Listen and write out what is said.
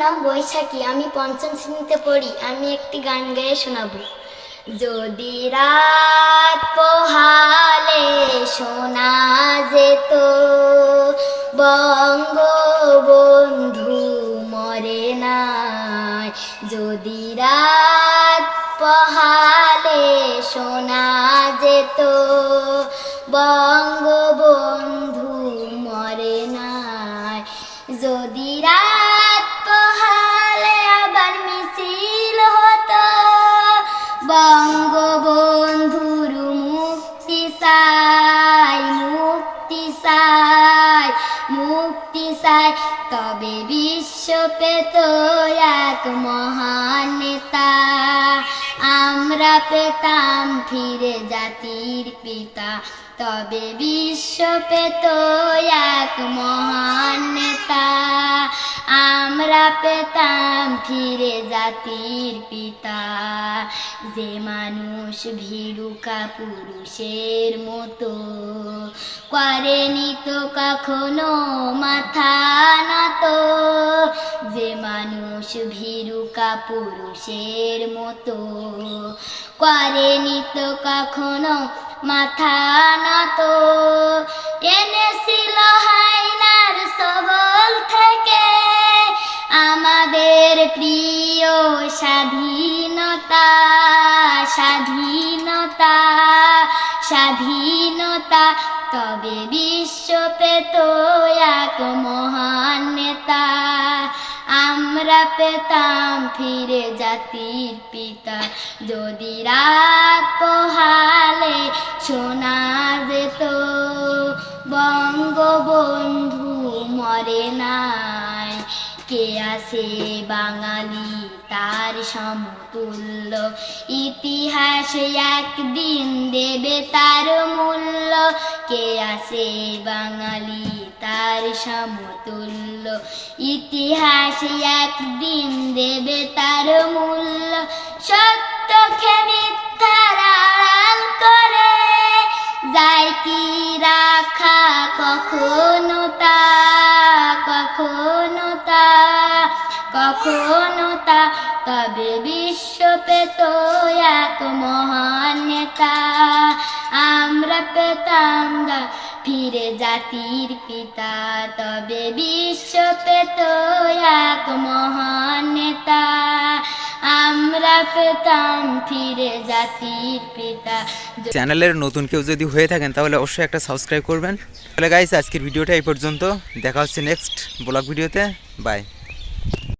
নাম বৈশাখী, আমি পঞ্চম শ্রেণীতে পড়ি, আমি একটি গান গেয়ে শোনাবো। যদি রাত পোহালে শোনা যেত, বঙ্গবন্ধু মরে নাই। যদি রাত পোহালে শোনা যেত, বঙ্গবন্ধু মরে নাই। যদি রাত চাই। তবে বিশ্ব পেত এক মহান নেতা। আমরা পেতাম ফিরে জাতির পিতা। তবে বিশ্ব পেত এক মহান পেতাম ফিরে জাতির পিতা। যে মানুষ ভীরুকা পুরুষের মতো, করেনি তো কখনো মাথা নত। যে মানুষ ভীরুকা পুরুষের মতো, করেনি তো কখনো মাথা নত। আমাদের প্রিয় স্বাধীনতা স্বাধীনতা স্বাধীনতা। তবে বিশ্ব পেত এক মহান নেতা। আমরা পেতাম ফিরে জাতির পিতা। যদি রাত পোহালে শোনা যেত, বঙ্গবন্ধু মরে নাই। কে আছে বাঙালি তার সমতুল্য? ইতিহাস একদিন দেবে তার মূল্য। কে আছে বাঙালি তার সমতুল্য? ইতিহাস একদিন দেবে তার মূল্য। সত্যকে মিথ্যার করে? যায় কি রাখা কখনো কখনো তা, তবে বিশ্ব পেত এক মহান নেতা। আমরা পেতাম গা, ফিরে জাতির পিতা, তবে বিশ্ব পেত এক মহান নেতা। আমরা পেতাম ফিরে জাতির পিতা। চ্যানেলের নতুন কেউ যদি হয়ে থাকেন, তাহলে অবশ্যই একটা সাবস্ক্রাইব করবেন। তাহলে গাইস আজকের ভিডিওটা এই পর্যন্ত। দেখা হচ্ছে নেক্সট ব্লগ ভিডিওতে। বাই